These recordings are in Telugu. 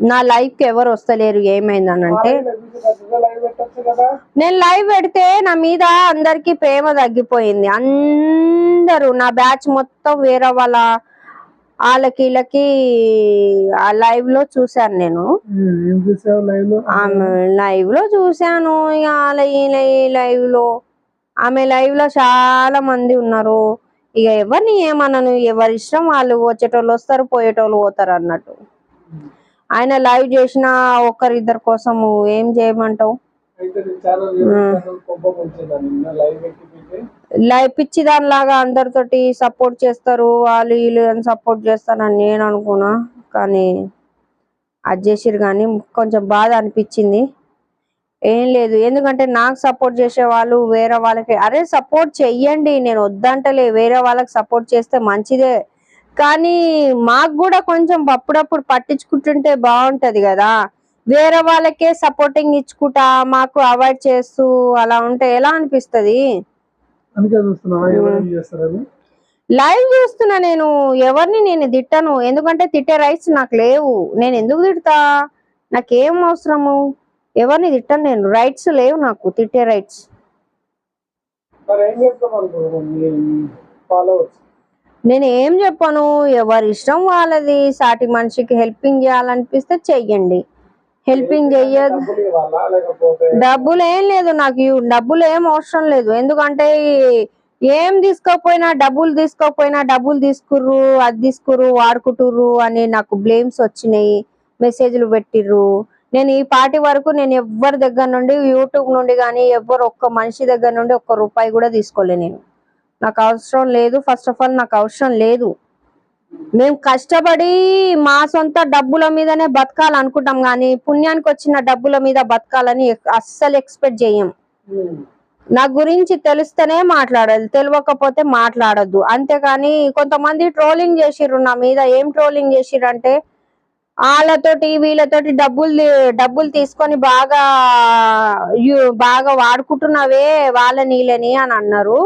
నా లైఫ్కి ఎవరు వస్తలేరు ఏమైందనంటే. లైవ్ నేను లైవ్ పెడితే నా మీద అందరికి ప్రేమ తగ్గిపోయింది. అందరూ నా బ్యాచ్ మొత్తం వేరే వాళ్ళ వాళ్ళకి వీళ్ళకి ఆ లైవ్లో చూశాను నేను. లైవ్లో లైవ్ ఈ లైవ్లో ఆమె లైవ్లో చాలా మంది ఉన్నారు. ఇక ఎవరిని ఏమన్నాను ఎవరి ఇష్టం వాళ్ళు వచ్చేటోళ్ళు వస్తారు పోయేటోళ్ళు పోతారు అన్నట్టు. ఆయన లైవ్ చేసిన ఒక్కరిద్దరి కోసము ఏం చేయమంటావు? లైవ్ పిచ్చి దానిలాగా అందరితోటి సపోర్ట్ చేస్తారు వాళ్ళు వీళ్ళు అని సపోర్ట్ చేస్తారని నేను అనుకున్నా. కానీ అది చేసిరు కానీ కొంచెం బాధ అనిపించింది. ఏం లేదు. ఎందుకంటే నాకు సపోర్ట్ చేసే వాళ్ళు వేరే వాళ్ళకి అరే సపోర్ట్ చెయ్యండి నేను వద్దంటలే. వేరే వాళ్ళకి సపోర్ట్ చేస్తే మంచిదే. కానీ మాకు కూడా కొంచెం అప్పుడప్పుడు పట్టించుకుంటుంటే బాగుంటది కదా. వేరే వాళ్ళకే సపోర్టింగ్ ఇచ్చుకుంటా మాకు అవాయిడ్ చేస్తూ అలా ఉంటే ఎలా అనిపిస్తది? లైవ్ చూస్తున్నా నేను. ఎవరిని నేను తిట్టను. ఎందుకంటే తిట్టే రైట్స్ నాకు లేవు. నేను ఎందుకు తిడతా? నాకేం అవసరము? ఎవరిని తిట్టను నేను. రైట్స్ లేవు నాకు తిట్టే రైట్స్ నేను ఏం చెప్పను? ఎవరి ఇష్టం వాళ్ళది. సాటి మనిషికి హెల్పింగ్ చేయాలనిపిస్తే చెయ్యండి. హెల్పింగ్ చెయ్యదు. డబ్బులు ఏం లేదు నాకు. డబ్బులు ఏం అవసరం లేదు. ఎందుకంటే ఏం తీసుకోపోయినా డబ్బులు తీసుకోపోయినా డబ్బులు తీసుకుర్రు అది తీసుకుర్రు వాడుకుంటుర్రు అని నాకు బ్లేమ్స్ వచ్చినాయి. మెసేజ్లు పెట్టిర్రు. నేను ఈ పాటి వరకు నేను ఎవ్వరి దగ్గర నుండి యూట్యూబ్ నుండి కానీ ఎవ్వరు ఒక్క మనిషి దగ్గర నుండి ఒక్క రూపాయి కూడా తీసుకోలే నేను. నాకు అవసరం లేదు. ఫస్ట్ ఆఫ్ ఆల్ నాకు అవసరం లేదు. మేము కష్టపడి మా సొంత డబ్బుల మీదనే బతకాలనుకుంటాం కానీ పుణ్యానికి వచ్చిన డబ్బుల మీద బతకాలని అస్సలు ఎక్స్పెక్ట్ చేయం. నా గురించి తెలిస్తేనే మాట్లాడాలి. తెలియకపోతే మాట్లాడద్దు. అంతేకాని కొంతమంది ట్రోలింగ్ చేసిర్రు నా మీద. ఏం ట్రోలింగ్ చేసిర్రు అంటే వాళ్ళతోటి వీళ్ళతోటి డబ్బులు డబ్బులు తీసుకొని బాగా బాగా వాడుకుంటున్నావే వాళ్ళ నీళ్ళని అని అన్నారు.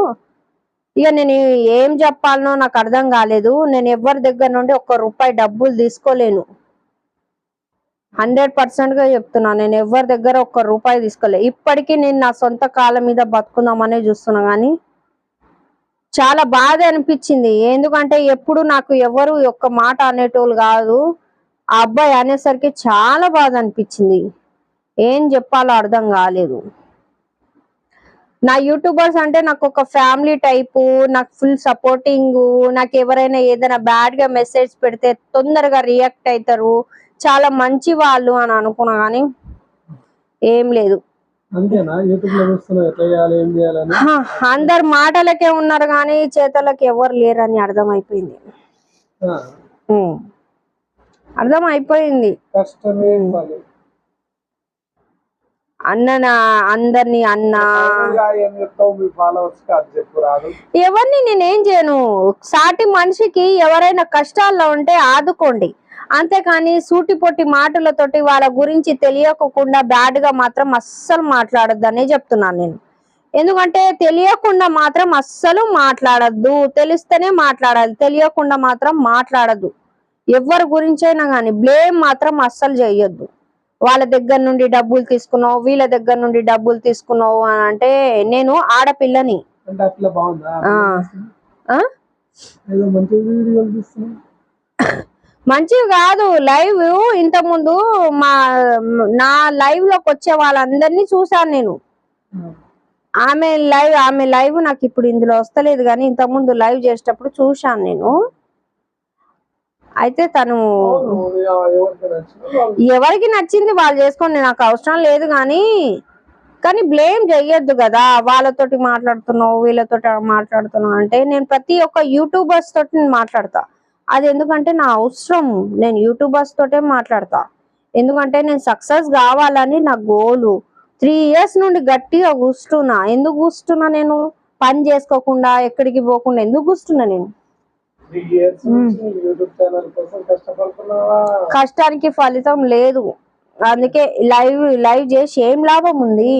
ఇక నేను ఏం చెప్పాలనో నాకు అర్థం కాలేదు. నేను ఎవరి దగ్గర నుండి ఒక్క రూపాయి డబ్బులు తీసుకోలేను. హండ్రెడ్ పర్సెంట్గా చెప్తున్నా నేను ఎవరి దగ్గర ఒక్క రూపాయి తీసుకోలేదు ఇప్పటికీ నేను నా సొంత కాళ్ళ మీద బతుకుందామనే చూస్తున్నా కానీ చాలా బాధ అనిపించింది. ఎందుకంటే ఎప్పుడు నాకు ఎవరు ఒక్క మాట అనేటోళ్ళు కాదు. ఆ అబ్బాయి అనేసరికి చాలా బాధ అనిపించింది. ఏం చెప్పాలో అర్థం కాలేదు. నా యూట్యూబర్స్ అంటే నాకు ఒక ఫ్యామిలీ టైపు నాకు ఫుల్ సపోర్టింగ్ నాకు ఎవరైనా ఏదైనా బ్యాడ్గా మెసేజ్ పెడితే తొందరగా రియాక్ట్ అవుతారు చాలా మంచి వాళ్ళు అని అనుకున్నా కానీ ఏం లేదు. అందరు మాటలకే ఉన్నారు కానీ చేతలకి ఎవరు లేరని అర్థమైపోయింది. అర్థం అయిపోయింది అన్న నా అందరిని అన్న. ఎవరిని నేనేం చేయను? సాటి మనిషికి ఎవరైనా కష్టాల్లో ఉంటే ఆదుకోండి. అంతేకాని సూటిపొట్టి మాటలతోటి వాళ్ళ గురించి తెలియకుండా బ్యాడ్గా మాత్రం అస్సలు మాట్లాడొద్దనే చెప్తున్నాను నేను. ఎందుకంటే తెలియకుండా మాత్రం అస్సలు మాట్లాడద్దు. తెలిస్తేనే మాట్లాడాలి. తెలియకుండా మాత్రం మాట్లాడద్దు. ఎవరి గురించైనా కానీ బ్లేమ్ మాత్రం అస్సలు చేయొద్దు. వాళ్ళ దగ్గర నుండి డబ్బులు తీసుకున్నావు వీళ్ళ దగ్గర నుండి డబ్బులు తీసుకున్నావు అని అంటే నేను ఆడపిల్లని. మంచివి కాదు లైవ్ ఇంత ముందు మా నా లైవ్లోకి వచ్చే వాళ్ళందరినీ చూసాను నేను. ఆమె లైవ్ ఆమె లైవ్ నాకు ఇప్పుడు ఇందులో వస్తలేదు కానీ ఇంత ముందు లైవ్ చేసేటప్పుడు చూశాను నేను. అయితే తను ఎవరికి నచ్చిందో వాళ్ళు చేసుకోండి నాకు అవసరం లేదు కానీ కానీ బ్లేమ్ చెయ్యొద్దు కదా. వాళ్ళతోటి మాట్లాడుతున్నావు వీళ్ళతోటి మాట్లాడుతున్నావు అంటే నేను ప్రతి ఒక్క యూట్యూబర్స్ తోటి నేను మాట్లాడతా. అది ఎందుకంటే నా అవసరం. నేను యూట్యూబర్స్ తోటే మాట్లాడతా. ఎందుకంటే నేను సక్సెస్ కావాలని నా గోలు త్రీ ఇయర్స్ నుండి గట్టిగా కూస్తున్నా ఎందుకు కూస్తున్నా నేను? పని చేసుకోకుండా ఎక్కడికి పోకుండా ఎందుకు కూస్తున్నా నేను? కష్టానికి ఫలితం లేదు. అందుకే లైవ్ లైవ్ చేసి ఏం లాభం ఉంది?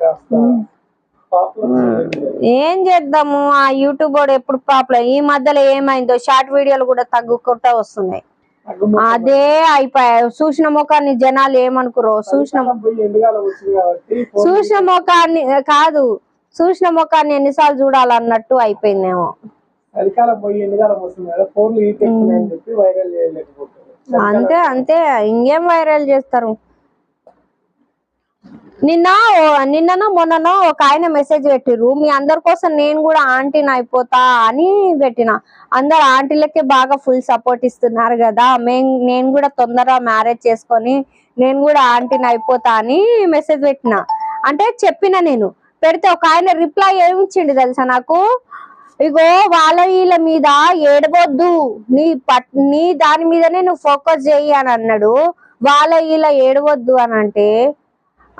కాస్త పాపులర్ ఏం చేద్దాము? ఆ యూట్యూబ్ ఎప్పుడు పాపులర్ ఈ మధ్యలో ఏమైందో? షార్ట్ వీడియోలు కూడా తగ్గుకుంటా వస్తున్నాయి. అదే అయిపోయాయి. చూసిన ముఖాన్ని జనాలు ఏమనుకురో? ఫోన్ చూసిన ముఖాన్ని కాదు. చూసిన ముఖాన్ని ఎన్నిసార్లు చూడాలన్నట్టు అయిపోయిందేమో. అంతే అంతే ఇంకేం వైరల్ చేస్తారు? నిన్న నిన్ననో మొన్ననో ఒక ఆయన మెసేజ్ పెట్టిర్రు మీ అందరి కోసం నేను కూడా ఆంటీని అయిపోతా అని పెట్టిన. అందరు ఆంటీలకే బాగా ఫుల్ సపోర్ట్ ఇస్తున్నారు కదా మేం నేను కూడా తొందరగా మ్యారేజ్ చేసుకొని నేను కూడా ఆంటీని అయిపోతా అని మెసేజ్ పెట్టిన. అంటే చెప్పిన నేను పెడితే ఒక ఆయన రిప్లై ఏమి ఇచ్చిండు తెలుసా నాకు? ఇగో వాళ్ళ వీళ్ళ మీద ఏడవద్దు. నీ పట్ నీ దాని మీదనే నువ్వు ఫోకస్ చెయ్యి అని అన్నాడు. వాళ్ళ వీళ్ళ ఏడవద్దు అని అంటే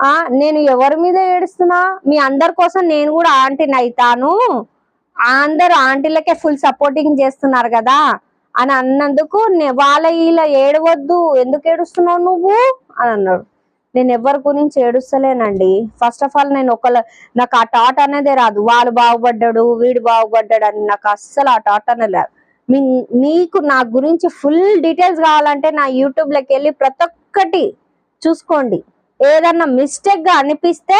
ఆ నేను ఎవరి మీద ఏడుస్తున్నా? మీ అందరి కోసం నేను కూడా ఆంటీని అవుతాను అందరు ఆంటీలకే ఫుల్ సపోర్టింగ్ చేస్తున్నారు కదా? అని అన్నందుకు నే- వాళ్ళ వీళ్ళ ఏడవద్దు. ఎందుకు ఏడుస్తున్నావు నువ్వు? అని అన్నాడు. నేను ఎవరి గురించి ఏడుస్తలేనండి. ఫస్ట్ ఆఫ్ ఆల్ నేను ఒకళ్ళ నాకు ఆ టాట్ అనేది రాదు. వాడు బాగుపడ్డాడు వీడు బాగుపడ్డాడు అని నాకు అస్సలు ఆ టాట్ అనేది రాదు మీ- మీకు నా గురించి ఫుల్ డీటెయిల్స్ కావాలంటే నా యూట్యూబ్లోకి వెళ్ళి ప్రతి ఒక్కటి చూసుకోండి. ఏదన్నా మిస్టేక్గా అనిపిస్తే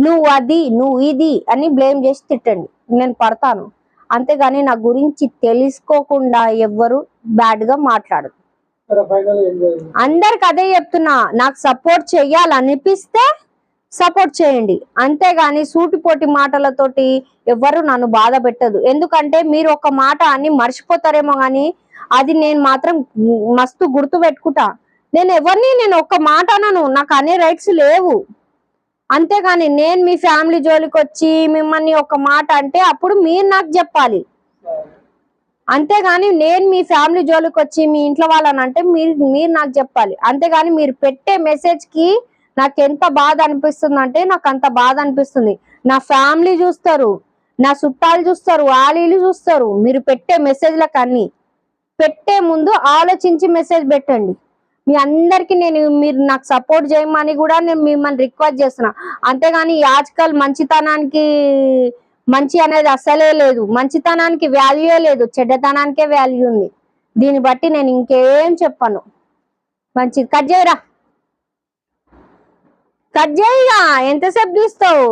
నువ్వు అది నువ్వు ఇది అని బ్లేమ్ చేసి తిట్టండి. నేను పడతాను. అంతేగాని నా గురించి తెలుసుకోకుండా ఎవ్వరు బ్యాడ్గా మాట్లాడదు మాట్లాడు అందరికి అదే చెప్తున్నా నాకు సపోర్ట్ చెయ్యాలనిపిస్తే సపోర్ట్ చేయండి. అంతేగాని సూటిపోటి మాటలతోటి ఎవ్వరు నన్ను బాధ పెట్టదు. ఎందుకంటే మీరు ఒక మాట అని మర్చిపోతారేమో గాని అది నేను మాత్రం మస్తు గుర్తు పెట్టుకుంటా. నేను ఎవరిని నేను ఒక్క మాట అనను. నాకు అనే రైట్స్ లేవు. అంతేగాని నేను మీ ఫ్యామిలీ జోలికి వచ్చి మిమ్మల్ని ఒక మాట అంటే అప్పుడు మీరు నాకు చెప్పాలి. అంతేగాని నేను మీ ఫ్యామిలీ జోలికి వచ్చి మీ ఇంట్లో వాళ్ళని అంటే మీరు మీరు నాకు చెప్పాలి. అంతేగాని మీరు పెట్టే మెసేజ్కి నాకు ఎంత బాధ అనిపిస్తుంది అంటే నాకు అంత బాధ అనిపిస్తుంది. నా ఫ్యామిలీ చూస్తారు నా చుట్టాలు చూస్తారు ఆలీలు చూస్తారు. మీరు పెట్టే మెసేజ్లకు అన్ని. పెట్టే ముందు ఆలోచించి మెసేజ్ పెట్టండి. మీ అందరికి నేను మీరు నాకు సపోర్ట్ చేయమని కూడా నేను మిమ్మల్ని రిక్వెస్ట్ చేస్తున్నా. అంతేగాని ఈ మంచితనానికి మంచి అనేది అసలే లేదు. మంచితనానికి వాల్యూయే లేదు. చెడ్డతనానికే వాల్యూ ఉంది. దీన్ని బట్టి నేను ఇంకేం చెప్పను. మంచిది కట్ చేయరా? కట్ చేయిగా. ఎంతసేపు తీస్తావు